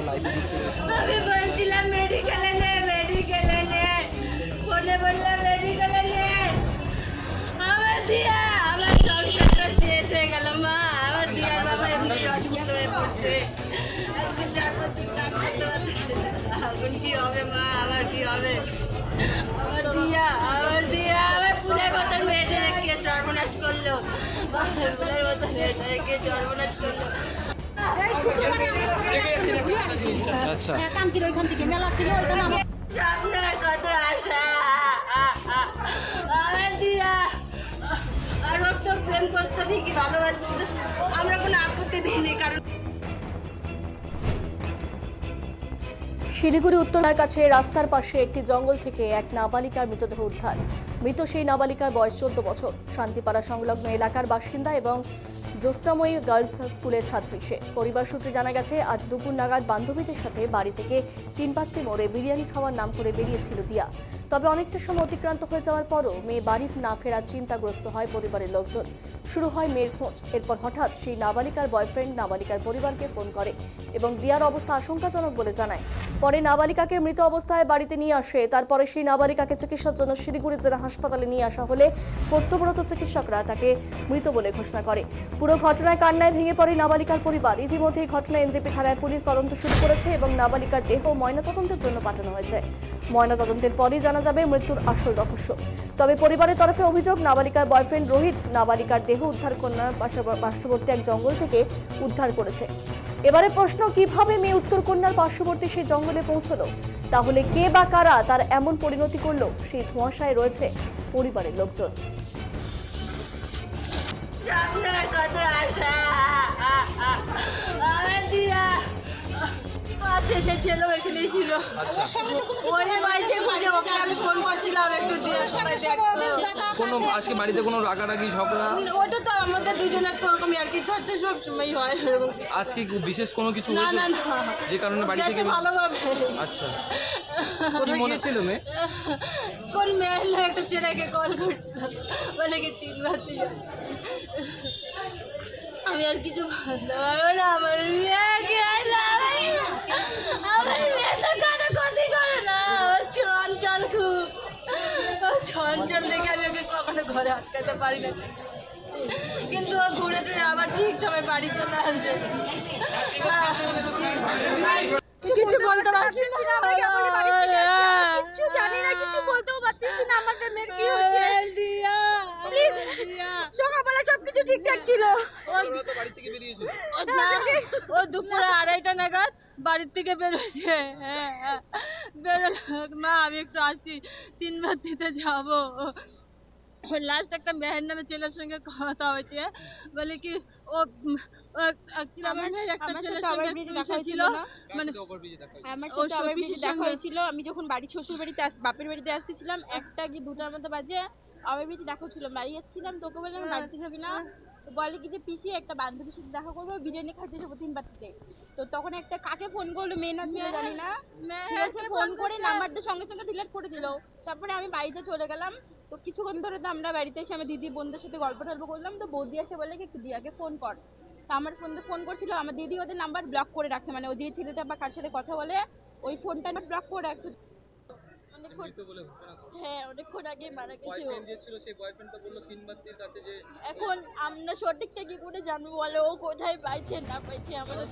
আমি বলছিলাম মেডিকেলে নে মেডিকেলে নে। ফোনে বললাম মেডিকেলে নে। আমার দিয়া, আমার সংসারটা শেষ হয়ে গেল, মা। আমার দিয়ার বাবা এমনি অসুস্থ হয়ে পড়ছে। হবে, মা? আমার কি হবে? আমার দিয়া আমার দিয়া, আমার ফুলের মতন মেয়েটা কে সর্বনাশ করল। ফুলের মতন সর্বনাশ করল। আচ্ছা। কান্তির ওইখান থেকে মেলা ছিল ওইখানে আমার স্বপ্নের কত আশা আর ওর তো প্রেম করতে ঠিকই ভালোবাসতো আমরা কোনো আপত্তি দিইনি কারণ শিলিগুড়ি উত্তরার কাছে রাস্তার পাশে একটি জঙ্গল থেকে এক নাবালিকার মৃতদেহ উদ্ধার। মৃত সেই নাবালিকার বয়স চোদ্দ বছর। শান্তিপাড়া সংলগ্ন এলাকার বাসিন্দা এবং জ্যোৎস্নাময়ী গার্লস স্কুলের ছাত্রী সে। পরিবার সূত্রে জানা গেছে, আজ দুপুর নাগাদ বান্ধবীদের সাথে বাড়ি থেকে তিন পাত্রি মোড়ে বিরিয়ানি খাওয়ার নাম করে বেরিয়েছিল দিয়া। তবে অনেকটা সময় অতিক্রান্ত হয়ে যাওয়ার পরও মেয়ে বাড়ি না ফেরার চিন্তাগ্রস্ত হয় পরিবারের লোকজন। শুরু হয় মেয়ের খোঁজ। এরপর হঠাৎ সেই নাবালিকার বয়ফ্রেন্ড নাবালিকার পরিবারকে ফোন করে এবং দিয়ার অবস্থা আশঙ্কাজনক বলে জানায়। পরে নাবালিকাকে মৃত অবস্থায় বাড়িতে নিয়ে আসে। তারপরে সেই নাবালিকাকে চিকিৎসার জন্য শিলিগুড়ি জেলা হাসপাতালে নিয়ে আসা হলে কর্তব্যরত চিকিৎসকরা তাকে মৃত বলে ঘোষণা করে। পুরো ঘটনায় কান্নায় ভেঙে পড়ে নাবালিকার পরিবার। ইতিমধ্যেই ঘটনায় এনজেপি থানায় পুলিশ তদন্ত শুরু করেছে এবং নাবালিকার দেহ ময়নাতদন্তের জন্য পাঠানো হয়েছে। ময়নাতদন্তের পরই জানা যাবে মৃত্যুর আসল রহস্য। তবে পরিবারের তরফে অভিযোগ, নাবালিকার বয়ফ্রেন্ড রোহিত নাবালিকার দেহ উদ্ধার কন্যার পার্শ্ববর্তী এক জঙ্গল থেকে উদ্ধার করেছে। এবারে প্রশ্ন, কীভাবে মেয়ে উত্তর কন্যার পার্শ্ববর্তী সেই জঙ্গলে পৌঁছলো? তাহলে কে বা কারা তার এমন পরিণতি করল? সেই ধোঁয়াশায় রয়েছে পরিবারের লোকজন। স্বপ্নের কত আশা আমার দিয়া আছে সে ছেলে এখানেই ছিল। আচ্ছা। ওই বাইছে খুঁজে ওকে আমি ফোন করছিলাম একটু কোনো আজকে বাড়িতে কোনো রাগারাগি ঝগড়া? ওটা তো আমাদের দুজনের তো ওরকম আর কি থাকতে সব সময় হয় আজকে বিশেষ কোনো কিছু না হয়েছে? না না। যে কারণে বাড়ি গেছে থেকে ভালোভাবে। আচ্ছা। কোথায় গিয়েছিল মেয়ে? কোন মেয়ে একটা ছেলেকে কল করছিল বলে কি তিন রাত্রি আমি আর কিছু পারব না আমার মেয়েকে ও চঞ্চল দেখে আমি ওকে কখনো ঘরে আটকাতে পারি না। কিন্তু ও ঘুরে টুরে আবার ঠিক সময় বাড়ি চলে আসবে। কিছু বলতে পারছি না। কিছু জানি না কিছু বলতেও পারতেছি না। আমাদের মেয়ের কি হয়েছে? সবকিছু ঠিকঠাক ছিল। থেকে বেরিয়েছিল ও দুপুরে আড়াইটা নাগাদ বাড়ির থেকে বেরোছে হ্যাঁ হ্যাঁ। বেরোলো। মা আমি একটু আসছি। তিনবার দিতে যাব। লাস্ট একটা মেহের নামে ছেলের সঙ্গে কথা হয়েছে। বলে কি ও? মানে আমি যখন বাড়ি শ্বশুর বাড়িতে আস বাপের বাড়িতে আসতেছিলাম একটা কি দুটার মতো বাজে আবার দেখা ছিল বাড়ি যাচ্ছিলাম তোকে বললাম হ্যাঁ। বাড়িতে যাবি না? তো বলে কি যে পিসি একটা বান্ধবীর সাথে দেখা করব বিরিয়ানি খাইতে যাব তিন বাটিতে তো তখন একটা কাকে ফোন করল মেয়ে না ছেলে জানি না। ঠিক আছে ফোন করে নাম্বারটা সঙ্গে সঙ্গে ডিলিট করে দিল। তারপরে আমি বাড়িতে চলে গেলাম। তো কিছুক্ষণ ধরে তো আমরা বাড়িতে এসে আমি দিদি বোনদের সাথে গল্প টল্প করলাম। তো বৌদি আছে বলে কি দিয়াকে ফোন কর। তা আমার ফোন ফোন করছিল আমার দিদি ওদের নাম্বার ব্লক করে রাখছে। মানে ও যে ছেলেটা বা কার সাথে কথা বলে ওই ফোনটা ব্লক করে রাখছে। অনেকক্ষণ হ্যাঁ অনেকক্ষণ আগে মারা গেছে এখন আমরা সঠিকটা কি করে জানব বলে? ও কোথায় পাইছে না পাইছে আমাদের